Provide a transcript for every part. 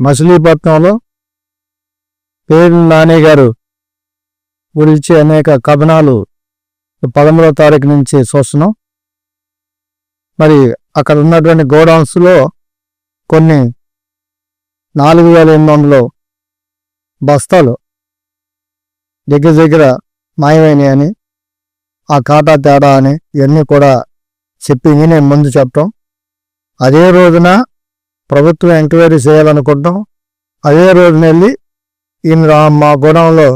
మచిలీపట్నంలో పేరు నాని గారు గురించి అనేక కథనాలు పదమూడవ తారీఖు నుంచి చూస్తున్నాం. మరి అక్కడ ఉన్నటువంటి గోడౌన్స్లో కొన్ని నాలుగు వేల ఎనిమిది వందలు బస్తాలు దగ్గర దగ్గర మాయమైనాయి అని ఆ కాటా తేడా అని ఇవన్నీ కూడా చెప్పి నేను ముందు చెప్పటం. అదే రోజున ప్రభుత్వం ఎంక్వైరీ చేయాలనుకుంటాం అదే రోజున వెళ్ళి ఈయన మా గోడంలో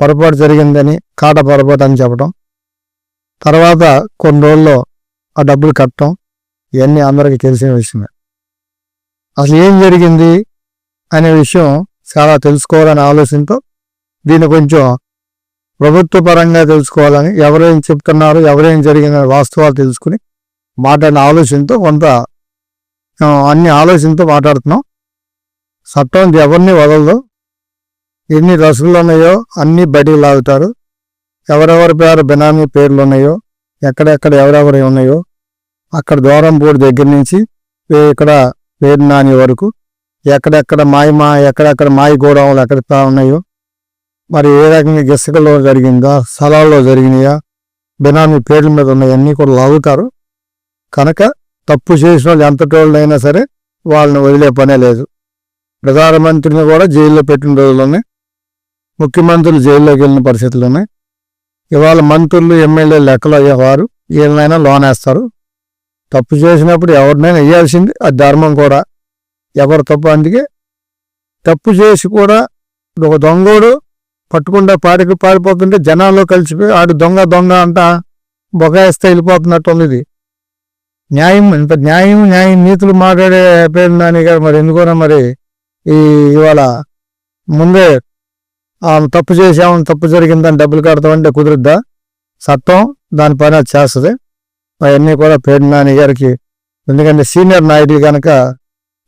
పొరపాటు జరిగిందని కాట పొరపాటు అని చెప్పడం తర్వాత కొన్ని రోజుల్లో ఆ డబ్బులు కట్టడం ఇవన్నీ అందరికీ తెలిసిన విషయమే. అసలు ఏం జరిగింది అనే విషయం చాలా తెలుసుకోవాలని ఆలోచనతో దీన్ని కొంచెం ప్రభుత్వ పరంగా తెలుసుకోవాలని ఎవరేం చెప్తున్నారు ఎవరేం జరిగిందనే వాస్తవాలు తెలుసుకుని మాట్లాడిన ఆలోచనతో కొంత అన్ని ఆలోచనతో మాట్లాడుతున్నాం. చట్టం ఎవరిని వదలదు ఎన్ని రసులు ఉన్నాయో అన్ని బయటికి లాగుతారు. ఎవరెవరి పేరు బినామీ పేర్లు ఉన్నాయో ఎక్కడెక్కడ ఎవరెవరి ఉన్నాయో అక్కడ దూరం బోర్డు దగ్గర నుంచి ఇక్కడ పేరు నాని వరకు ఎక్కడెక్కడ మాయ మా ఎక్కడెక్కడ మాయ గోడౌన్లు ఎక్కడ ఉన్నాయో మరి ఏ రకంగా ఇసుకలో జరిగిందా స్థలాల్లో జరిగినాయా బినామీ పేర్ల మీద ఉన్నాయన్నీ కూడా లాగుతారు. కనుక తప్పు చేసిన వాళ్ళు ఎంత సరే వాళ్ళని వదిలే పనే లేదు. ప్రధానమంత్రిని కూడా జైల్లో పెట్టిన రోజులు ముఖ్యమంత్రులు జైల్లోకి వెళ్ళిన పరిస్థితులు ఉన్నాయి ఇవాళ మంత్రులు ఎమ్మెల్యే లెక్కలు అయ్యేవారు వీళ్ళనైనా లోనేస్తారు తప్పు చేసినప్పుడు ఎవరినైనా వేయాల్సింది అది ధర్మం కూడా. ఎవరు తప్పు అందుకే తప్పు చేసి కూడా ఒక దొంగోడు పట్టుకుండా పాడికి పారిపోతుంటే జనాల్లో కలిసిపోయి ఆడు దొంగ దొంగ అంట బొగాయిస్తే వెళ్ళిపోతున్నట్టు ఉంది ఇది. న్యాయం ఇంత న్యాయం న్యాయం నీతులు మాట్లాడే పేరు నాని గారు మరి ఎందుకో మరి ఈ ఇవాళ ముందే ఆమె తప్పు చేసామని తప్పు జరిగిందని డబ్బులు కడతామంటే కుదురుద్దా? చట్టం దాని పని అది చేస్తుంది. అవన్నీ కూడా పేరు నాని గారికి ఎందుకంటే సీనియర్ నాయకులు కనుక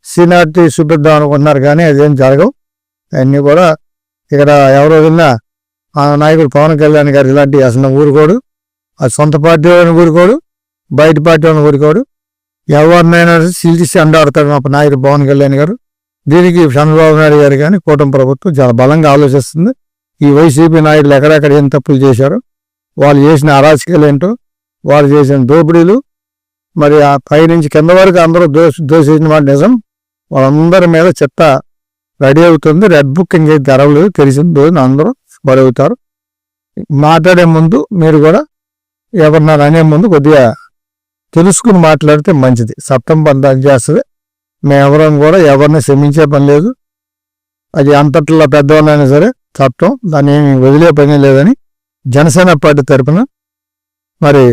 సీనియారిటీ చూపిద్దాం అనుకుంటున్నారు కానీ అదేం జరగవు. అవన్నీ కూడా ఇక్కడ ఎవరో విన్నా ఆ నాయకుడు పవన్ కళ్యాణ్ గారు ఇలాంటి అసలు ఊరుకోడు. అది సొంత పార్టీ ఊరుకోడు. బయట పార్టీ వాళ్ళని ఊరుకోడు ఎవరినైనా సీల్చి అండాడతాడు మా నాయకుడు పవన్ కళ్యాణ్ గారు. దీనికి చంద్రబాబు నాయుడు గారు కానీ కూటమి ప్రభుత్వం చాలా బలంగా ఆలోచిస్తుంది. ఈ వైసీపీ నాయకులు ఎక్కడెక్కడ ఏం తప్పులు చేశారు వాళ్ళు చేసిన అరాచకాలు ఏంటో వాళ్ళు చేసిన దోపిడీలు మరి ఆ పైనుంచి కింద వరకు అందరూ దోష దోషించిన వాడు నిజం. వాళ్ళందరి మీద చెత్త రెడీ అవుతుంది. రెడ్ బుక్ ఇంకే తెరవలేదు. తెలిసిన రోజున అందరూ బలవుతారు మాట్లాడే ముందు మీరు కూడా ఎవరినారు అనే ముందు కొద్దిగా తెలుసుకుని మాట్లాడితే మంచిది. సప్తం పని చేస్తుంది. మేమెవరం కూడా ఎవరిని క్షమించే పని లేదు. అది అంతట్లో పెద్దవాళ్ళైనా సరే సప్తం దాన్ని ఏమి వదిలే పని లేదని జనసేన పార్టీ తరపున మరి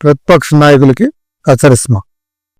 ప్రతిపక్ష నాయకులకి హెచ్చరిస్తున్నాం.